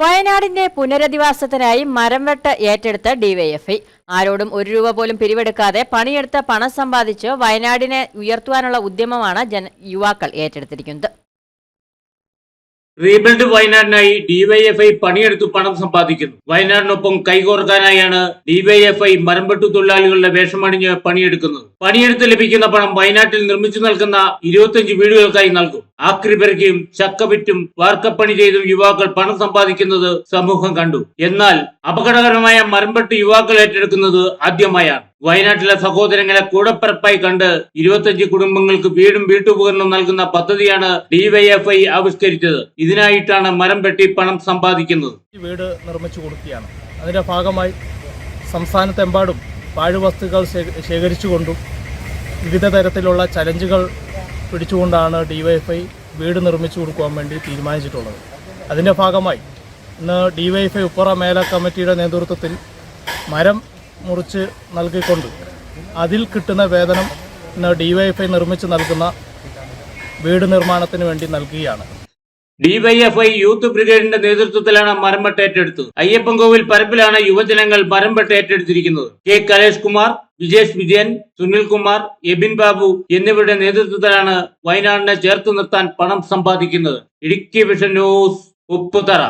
വയനാടിന്റെ പുനരധിവാസത്തിനായി മരംവെട്ട് ഏറ്റെടുത്ത ഡിവൈഎഫ്ഐ. ആരോടും ഒരു രൂപ പോലും പിരിവെടുക്കാതെ പണിയെടുത്ത് പണം സമ്പാദിച്ച് വയനാടിനെ ഉയർത്തുവാനുള്ള ഉദ്യമമാണ് ജന യുവാക്കൾ ഏറ്റെടുത്തിരിക്കുന്നത്. റീബിൽഡ് വയനാടിനായി ഡിവൈഎഫ്ഐ പണിയെടുത്തു പണം സമ്പാദിക്കുന്നു. വയനാടിനൊപ്പം കൈകോർക്കാനായാണ് ഡിവൈഎഫ്ഐ മരംപെട്ടു തൊഴിലാളികളുടെ വേഷമണിഞ്ഞ് പണിയെടുക്കുന്നത്. പണിയെടുത്ത് ലഭിക്കുന്ന പണം വയനാട്ടിൽ നിർമ്മിച്ചു നൽകുന്ന ഇരുപത്തിയഞ്ച് വീടുകൾക്കായി നൽകും. ആക്രി പെറുക്കിയും ചക്ക വിറ്റും വാർക്കപ്പണി ചെയ്തും യുവാക്കൾ പണം സമ്പാദിക്കുന്നത് സമൂഹം കണ്ടു. എന്നാൽ അപകടകരമായ മരംപെട്ട് യുവാക്കൾ ഏറ്റെടുക്കുന്നത് ആദ്യമായാണ്. വയനാട്ടിലെ സഹോദരങ്ങളെ കൂടപ്പിറപ്പായി കണ്ട് ഇരുപത്തഞ്ച് കുടുംബങ്ങൾക്ക് വീടും വീട്ടുപകരണം നൽകുന്ന പദ്ധതിയാണ് ഡിവൈഎഫ്ഐ ആവിഷ്കരിച്ചത്. ഇതിനായിട്ടാണ് മരം വെട്ടി പണം സമ്പാദിക്കുന്നത്. വീട് നിർമ്മിച്ചു കൊടുക്കുകയാണ്. അതിന്റെ ഭാഗമായി സംസ്ഥാനത്തെമ്പാടും പാഴ്വസ്തുക്കൾ ശേഖരിച്ചുകൊണ്ടും വിവിധ തരത്തിലുള്ള ചലഞ്ചുകൾ പിടിച്ചുകൊണ്ടാണ് ഡിവൈഎഫ്ഐ വീട് നിർമ്മിച്ചു കൊടുക്കുവാൻ വേണ്ടി തീരുമാനിച്ചിട്ടുള്ളത്. അതിന്റെ ഭാഗമായി ഇന്ന് ഡിവൈഎഫ്ഐ ഉപ്പറ മേല കമ്മിറ്റിയുടെ നേതൃത്വത്തിൽ മരം മുറിച്ച് നൽകിക്കൊണ്ട് അതിൽ കിട്ടുന്ന വേതനം ഇന്ന് ഡിവൈഎഫ്ഐ നിർമ്മിച്ച് നൽകുന്ന വീട് നിർമ്മാണത്തിന് വേണ്ടി നൽകുകയാണ്. ഡിവൈഎഫ്ഐ യൂത്ത് ബ്രിഗേഡിന്റെ നേതൃത്വത്തിലാണ് മരമ്പട്ട് ഏറ്റെടുത്തത്. അയ്യപ്പൻകോവിൽ പരപ്പിലാണ് യുവജനങ്ങൾ മരമ്പട്ട് ഏറ്റെടുത്തിരിക്കുന്നത്. കെ കലേഷ് കുമാർ വിജേഷ് വിജയൻ സുനിൽ കുമാർ എബിൻ ബാബു എന്നിവരുടെ നേതൃത്വത്തിലാണ് വയനാടിനെ ചേർത്ത് നിർത്താൻ പണം സമ്പാദിക്കുന്നത്. Idukki vision news Upputhara.